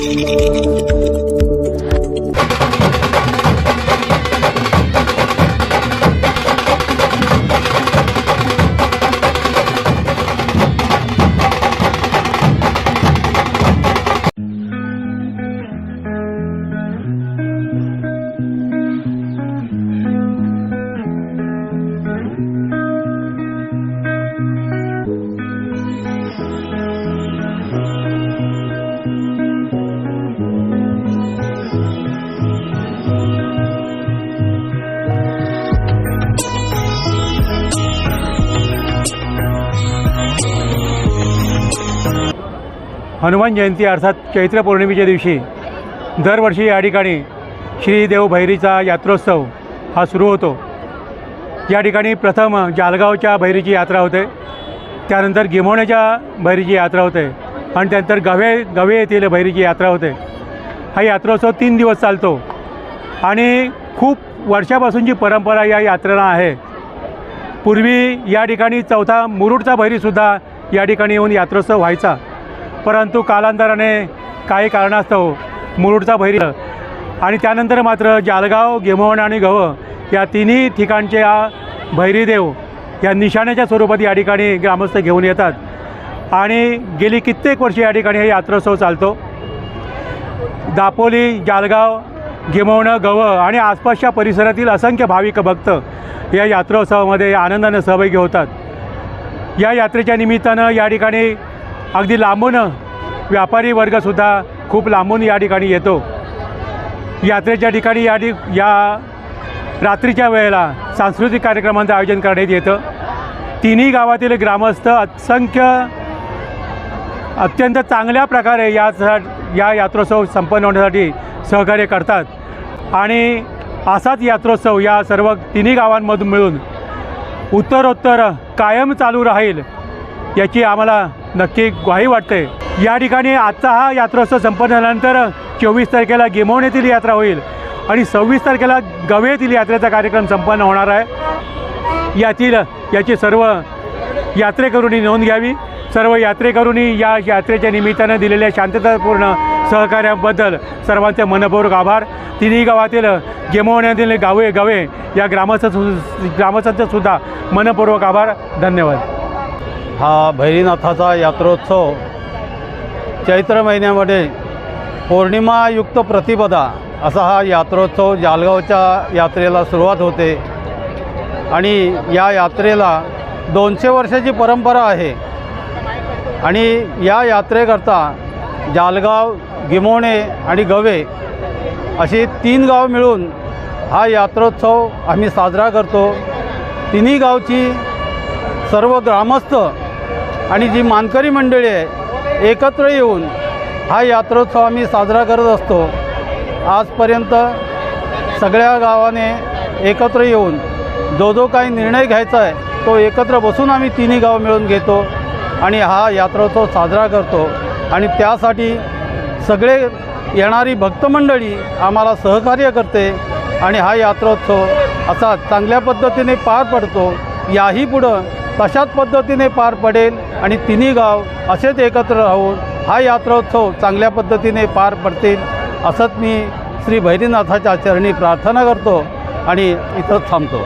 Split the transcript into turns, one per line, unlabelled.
なるほど。हनुमान जयंती अर्थात चैत्र पौर्णिमेच्या दिवशी दरवर्षी या ठिकाणी श्री देव भैरीचा यात्रोत्सव हा सुरू होतो. या ठिकाणी प्रथम जालगावच्या भैरीची यात्रा होते. त्यानंतर गिमोण्याच्या भैरीची यात्रा होते आणि त्यानंतर गवे गवे येथील भैरीची यात्रा होते. हा यात्रोत्सव तीन दिवस चालतो आणि खूप वर्षापासूनची परंपरा या यात्रेला आहे पूर्वी या ठिकाणी चौथा मुरुडचा भैरीसुद्धा या ठिकाणी येऊन यात्रोत्सव व्हायचा. परंतु कालांतराने काही कारणास्तव मुरुडचा भैरी आणि त्यानंतर मात्र जालगाव गेमवण आणि गव या तिन्ही ठिकाणचे या भैरीदेव या निशाण्याच्या स्वरूपात या ठिकाणी ग्रामस्थ घेऊन येतात. आणि गेली कित्येक वर्षे या ठिकाणी हे यात्रोत्सव चालतो. दापोली जालगाव गिमवणं गवं आणि आसपासच्या परिसरातील असंख्य भाविक भक्त या यात्रोत्सवामध्ये आनंदानं सहभागी होतात. या यात्रेच्या निमित्तानं या ठिकाणी अगदी लांबून व्यापारी वर्गसुद्धा खूप लांबून या ठिकाणी येतो. यात्रेच्या ठिकाणी या ठिक या रात्रीच्या वेळेला सांस्कृतिक कार्यक्रमांचं आयोजन करण्यात येतं. तिन्ही गावातील ग्रामस्थ असंख्य अत्यंत चांगल्या प्रकारे या या यात्रोत्सव संपन्न होण्यासाठी सहकार्य करतात. आणि असाच यात्रोत्सव या सर्व तिन्ही गावांमधून मिळून उत्तरोत्तर कायम चालू राहील. याची आम्हाला नक्की ग्वाही वाटते. या ठिकाणी आजचा हा यात्रोत्सव संपन्न झाल्यानंतर चोवीस तारखेला गिमवण येथील यात्रा होईल आणि सव्वीस तारखेला गवे येथील यात्रेचा कार्यक्रम संपन्न होणार आहे. यातील याची सर्व यात्रेकरूंनी नोंद घ्यावी. सर्व यात्रेकरूंनी या यात्रेच्या निमित्तानं दिलेल्या शांततापूर्ण सहकार्याबद्दल सर्वांचे मनपूर्वक आभार. तिन्ही गावातील गेमवण्यातील गावे गवे या ग्रामस्थ ग्रामस्थांचे सुद्धा मनपूर्वक आभार. धन्यवाद.
हा भैरीनाथाचा यात्रोत्सव चैत्र महिन्यामध्ये पौर्णिमायुक्त प्रतिपदा असा हा यात्रोत्सव जालगावच्या यात्रेला सुरुवात होते. आणि या यात्रेला दोनशे वर्षाची परंपरा आहे. आणि या यात्रेकरता जालगाव गिमोणे आणि गवे अशी तीन गाव मिळून हा यात्रोत्सव आम्ही साजरा करतो. तिन्ही गावची सर्व ग्रामस्थ आणि जी मानकरी मंडळी आहे एकत्र येऊन हा यात्रोत्सव आम्ही साजरा करत असतो. आजपर्यंत सगळ्या गावाने एकत्र येऊन जो जो काही निर्णय घ्यायचा आहे तो एकत्र बसून आम्ही तिन्ही गाव मिळून घेतो आणि हा यात्रोत्सव साजरा करतो. आणि त्यासाठी सगळे येणारी भक्तमंडळी आम्हाला सहकार्य करते आणि हा यात्रोत्सव असा चांगल्या पद्धतीने पार पडतो. याही पुढं तशाच पद्धतीने पार पडेल आणि तिन्ही गाव असेच एकत्र राहून हा यात्रोत्सव चांगल्या पद्धतीने पार पडतील असंच मी श्री भैरीनाथाच्या चरणी प्रार्थना करतो आणि इथंच थांबतो.